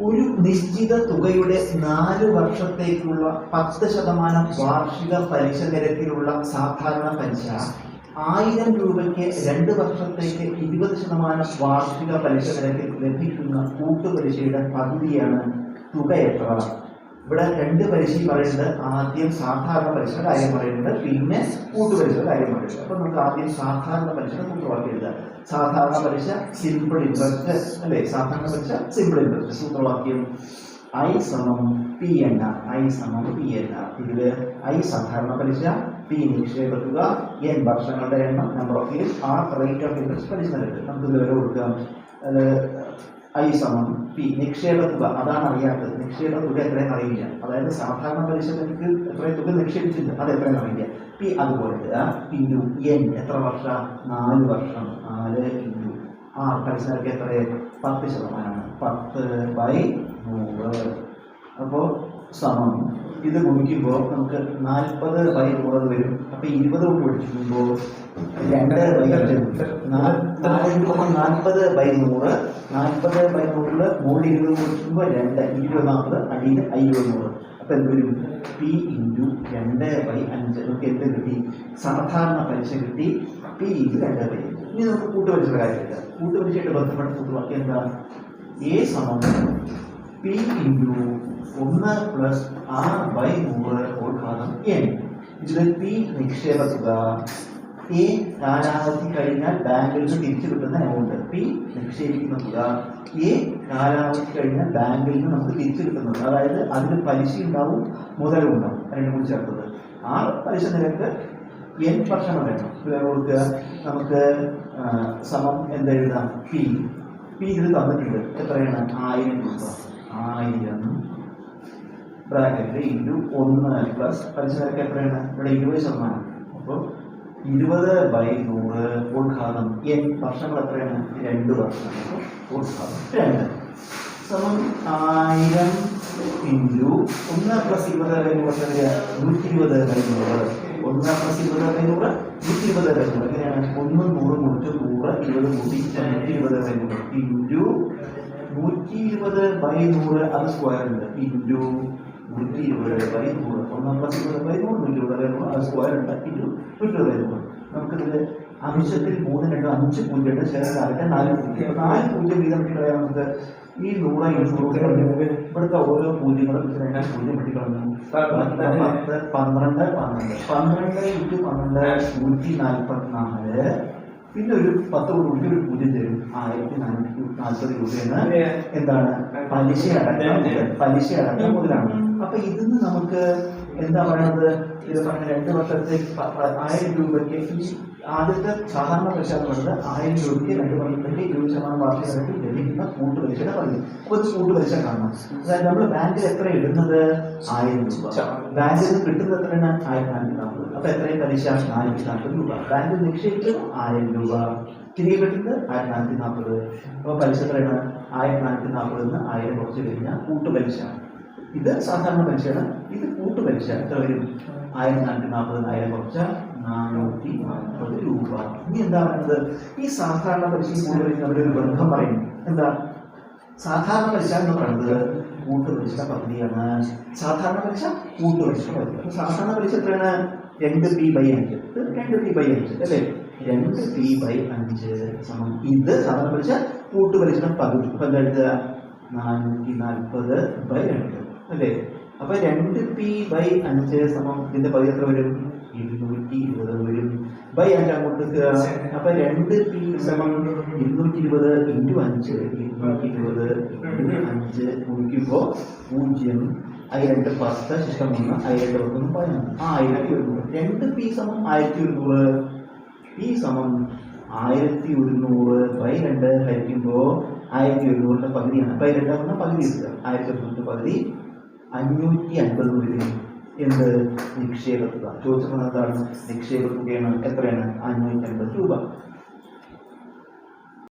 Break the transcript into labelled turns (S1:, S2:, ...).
S1: ഒരു നിശ്ചിത തുകയുടെ നാല് വർഷത്തേക്കുള്ള പത്ത് ശതമാനം വാർഷിക പലിശ നിരക്കിലുള്ള സാധാരണ പലിശ. ആയിരം രൂപയ്ക്ക് രണ്ട് വർഷത്തേക്ക് ഇരുപത് ശതമാനം വാർഷിക പലിശ നിരക്കിൽ ലഭിക്കുന്ന കൂട്ടുപലിശയുടെ പകുതിയാണ് തുക എത്ര ഇവിടെ രണ്ട് പരീക്ഷയിൽ പറയുന്നത് ആദ്യം സാധാരണ പരീക്ഷയുടെ കാര്യം പറയുന്നുണ്ട്. പിന്നെ കൂട്ടുപരീക്ഷയുടെ കാര്യം പറയുന്നുണ്ട്. അപ്പൊ നമുക്ക് ആദ്യം സാധാരണ പരീക്ഷയുടെ സൂത്രവാക്യം എഴുതാം സാധാരണ പരീക്ഷ സിമ്പിൾ ഇൻട്രസ്റ്റ് അല്ലെ? സാധാരണ പരീക്ഷ സിമ്പിൾ ഇൻട്രസ്റ്റ് സൂത്രവാക്യം ഐ സമം പി എൻ ആർ ഐ സമം പി എൻ ആർ ഇതിൽ ഐ സാധാരണ പലിശ പി നിക്ഷേപ തുക എൻ വർഷങ്ങളുടെ എണ്ണം number of years R rate of interest പലിശ നിരക്ക് നമുക്ക് ഇത് വരെ കൊടുക്കാം ഐ സമം പി നിക്ഷേപ തുക. അതാണ് അറിയാത്തത്. നിക്ഷേപ തുക എത്രയെന്ന് അറിയില്ല. അതായത് സാധാരണ പലിശ നിരക്ക് എത്ര തുക നിക്ഷേപിച്ചിട്ടുണ്ട്. അത് എത്രയെന്ന് അറിയില്ല. പി അതുപോലെ ഇൻഡു എൻ എത്ര വർഷം? നാല് വർഷം. നാല് ഇൻഡു ആ പലിശ നിരക്ക് എത്ര? പത്ത് ശതമാനമാണ് പത്ത് ബൈ നൂറ്. അപ്പോൾ സമം ഇത് ഗുണിക്കുമ്പോൾ നമുക്ക് നാൽപ്പത് ബൈ നൂറ് വരും. അപ്പൊ ഇരുപത് കൊണ്ട് പിടിച്ചിരിക്കുമ്പോൾ രണ്ട് ബൈ നാൽപ്പത് ബൈ നൂറ് നാൽപ്പത് ബൈ നൂറിൽ മുകളിൽ ഇരുപത് കൊടുക്കുമ്പോൾ രണ്ട് ഇരുപതാമത് അടിയിൽ അയ്യൂറ് നൂറ് അപ്പൊ എന്ത് വരും? പി ഇന്റു രണ്ട് ബൈ അഞ്ച്. നമുക്ക് എന്ത് കിട്ടി? സാധാരണ പലിശ കിട്ടി. പി ഇന്റു രണ്ട് ബൈ ഇനി നമുക്ക് കൂട്ടുപലിശയുടെ കാര്യമില്ല കൂട്ടുപലിശയായിട്ട് ബന്ധപ്പെട്ട സൂത്രവാക്യം എന്താ എ സമം പി ഇന്റു ഒന്ന് പ്ലസ് ആർ ബൈ നൂറ് ഉദ്ഘാതം എൻ ഇതിൽ പി നിക്ഷേപ തുക എ കാലാവധി കഴിഞ്ഞാൽ ബാങ്കിൽ നിന്ന് തിരിച്ചു കിട്ടുന്ന എമൗണ്ട് പി നിക്ഷേപിക്കുന്ന തുക എ കാലാവധി കഴിഞ്ഞാൽ ബാങ്കിൽ നിന്ന് നമുക്ക് തിരിച്ചു കിട്ടുന്നത്. അതായത് അതിന് പലിശ ഉണ്ടാവും മുതലും ഉണ്ടാവും. രണ്ടും കൂടി ചേർത്തത്. ആ പലിശ നിരക്ക് എൻ വർഷം വേണം കൊടുക്കുക. നമുക്ക് സമം എന്തെഴുതാം പി പി ഇതിൽ തന്നിട്ടുണ്ട്. എത്രയാണ്? ആയിരം രൂപ. ആയിരം ബ്രാക്കറ്റ് ഇന്റു ഒന്ന് പ്ലസ് പലിശ നിരക്ക് എത്രയാണ്? ഇവിടെ ഇരുപത് ശതമാനം. അപ്പോൾ ഇരുപത് ബൈ നൂറ് ഉദ്ഘാതം എൻ വർഷങ്ങൾ എത്രയാണ്? രണ്ട് വർഷം. ഉദ്ഘാതം രണ്ട്. സമം ആയിരം ഇന്റു ഒന്ന് പ്ലസ് ഇരുപത് ബൈ നൂറ്? നൂറ്റി ഇരുപത് ബൈ നൂറ്. ഒന്ന് പ്ലസ് ഇരുപത് ബൈ നൂറ് നൂറ്റി ഇരുപത് ബൈ എങ്ങനെയാണ്? ഒന്ന് നൂറ് മുറിച്ച് നൂറ് ഇരുപത് കൂട്ടി നൂറ്റി ഇരുപത് ബൈ ഇന്റു നൂറ്റി ഇരുപത് ബൈ നൂറ് അത് സ്ക്വയറുണ്ട് ഇന്റു നൂറ്റി ഇരുപത് ബൈ നൂറ്. ഒന്നാം പ്ലസ് ഇരുപത് ബൈ നൂറ് നൂറ്റി ഇരുപത് ബൈ നൂറ് അത് സ്ക്വയർ ഉണ്ട്. ഇന്റു നൂറ്റി ഇരുപത് ബൈ നൂറ്. നമുക്കിതിൽ അംശത്തിൽ മൂന്ന് രണ്ട് അഞ്ച് പൂജ്യം രണ്ട് ചേർക്കാറില്ല നാല് പൂജ്യം. നാല് പൂജ്യം വീതം കിട്ടിയാൽ നമുക്ക് ഈ നൂറ് ഇരുന്നൂറ് ഇവിടുത്തെ ഓരോ പൂജ്യങ്ങളും രണ്ടാം പൂജ്യം കിട്ടിക്കളഞ്ഞു പത്ത് പന്ത്രണ്ട് പന്ത്രണ്ട്. പന്ത്രണ്ട് ഇന്റു പന്ത്രണ്ട് നൂറ്റി നാൽപ്പത്തി നാല് പിന്നെ ഒരു പത്ത് കൂടി ഒരു പൂജ്യം തരും. ആയിരത്തി രൂപയാണ് എന്താണ്? പലിശ അടക്കം. പലിശ അടക്കം മുതലാണ് അപ്പൊ ഇതിന്ന് നമുക്ക് എന്താ പറയുന്നത് ഇത് പറഞ്ഞ രണ്ട് വർഷത്തെ ആയിരം രൂപയ്ക്ക് ഈ ആദ്യത്തെ സാധാരണ പലിശ എന്ന് പറയുന്നത് ആയിരം രൂപയ്ക്ക് രണ്ട് വർഷത്തേക്ക് ഇരുപത് ശതമാനം വാർഷിക നിരക്കിൽ ലഭിക്കുന്ന കൂട്ടുപലിശയുടെ പകുതി. അപ്പൊ ഇത് കൂട്ടുപലിശ കാണണം. അതായത് നമ്മൾ ബാങ്കിൽ എത്ര ഇടുന്നത്? ആയിരം രൂപ. ബാങ്കിൽ നിന്ന് കിട്ടുന്നത് എത്രയാണ്? ആയിരത്തി നാനൂറ്റി നാൽപ്പത്. അപ്പൊ എത്രയും പലിശ? നാനൂറ്റി നാൽപ്പത് രൂപ. ബാങ്കിൽ നിക്ഷേപിച്ചത് ആയിരം രൂപ. തിരികെ കിട്ടുന്നത് ആയിരത്തി നാനൂറ്റി നാൽപ്പത് അപ്പൊ പലിശ എത്രയാണ് ആയിരത്തി നാനൂറ്റി നാൽപ്പതിൽ നിന്ന് ആയിരം കുറച്ച് കഴിഞ്ഞാൽ കൂട്ടുപലിശ ഇത് സാധാരണ പലിശയാണ്. ഇത് കൂട്ടുപലിശ എത്ര വരും? ആയിരത്തി നാനൂറ്റി നാൽപ്പത് ആയിരം കുറച്ച നാനൂറ്റി നാൽപ്പത് രൂപ. ഇനി എന്താ പറയുന്നത്? ഈ സാധാരണ പലിശ തമ്മിൽ ഒരു ബന്ധം പറയും എന്താ? സാധാരണ പലിശ എന്ന് പറയുന്നത് കൂട്ടുപലിശ പദ്ധതിയാണ് സാധാരണ പലിശ കൂട്ടുപലിശ പദ്ധതി സാധാരണ പലിശ എത്രയാണ്? രണ്ട് പി ബൈ അഞ്ച്. രണ്ട് പി ബൈ അഞ്ച്. അല്ലേ? രണ്ട് പി ബൈ അഞ്ച് സമം. ഇത് സാധാരണ പലിശ കൂട്ടുപലിശയുടെ പകുതി. അപ്പൊ എന്താ എഴുതുക? നാനൂറ്റി നാൽപ്പത് ബൈ രണ്ട്. അല്ലേ? അപ്പൊ രണ്ട് പി ബൈ അഞ്ച് സമം ഇതിന്റെ പകുതി എത്ര വരും? ഇരുന്നൂറ്റി ഇരുപത് വരും. ബൈ അഞ്ച് അങ്ങോട്ട്. അപ്പൊ രണ്ട് പി സമം ഇരുന്നൂറ്റി ഇരുപത് ഇന്റു അഞ്ച്. ഇരുന്നൂറ്റി ഇരുപത് ഇന്റു അഞ്ച് ഗുണിക്കുമ്പോൾ പൂജ്യം. അതിരണ്ട് പത്ത് ശിഷ്ടം മൂന്ന് അതിരണ്ട് രണ്ട് പത്തൊന്ന് പതിനൊന്ന്. ആയിരത്തി ഒരുന്നൂറ്. രണ്ട് പി സമം ആയിരത്തി ഒരുന്നൂറ്. പി സമം ആയിരത്തി ഒരുന്നൂറ് ബൈ രണ്ട് ഹരിക്കുമ്പോൾ ആയിരത്തി ഒരുന്നൂറിന്റെ പകുതിയാണ്. ബൈ രണ്ട് പറഞ്ഞാൽ പകുതി എടുക്കുക ആയിരത്തി ഒരുന്നൂറിന്റെ പകുതി അഞ്ഞൂറ്റി അൻപത് വരെ എന്ത്? നിക്ഷേപ തുക ചോദിച്ചപ്പോൾ എന്താണ്? നിക്ഷേപ തുകയാണ് എത്രയാണ്? അഞ്ഞൂറ്റി അൻപത് രൂപ.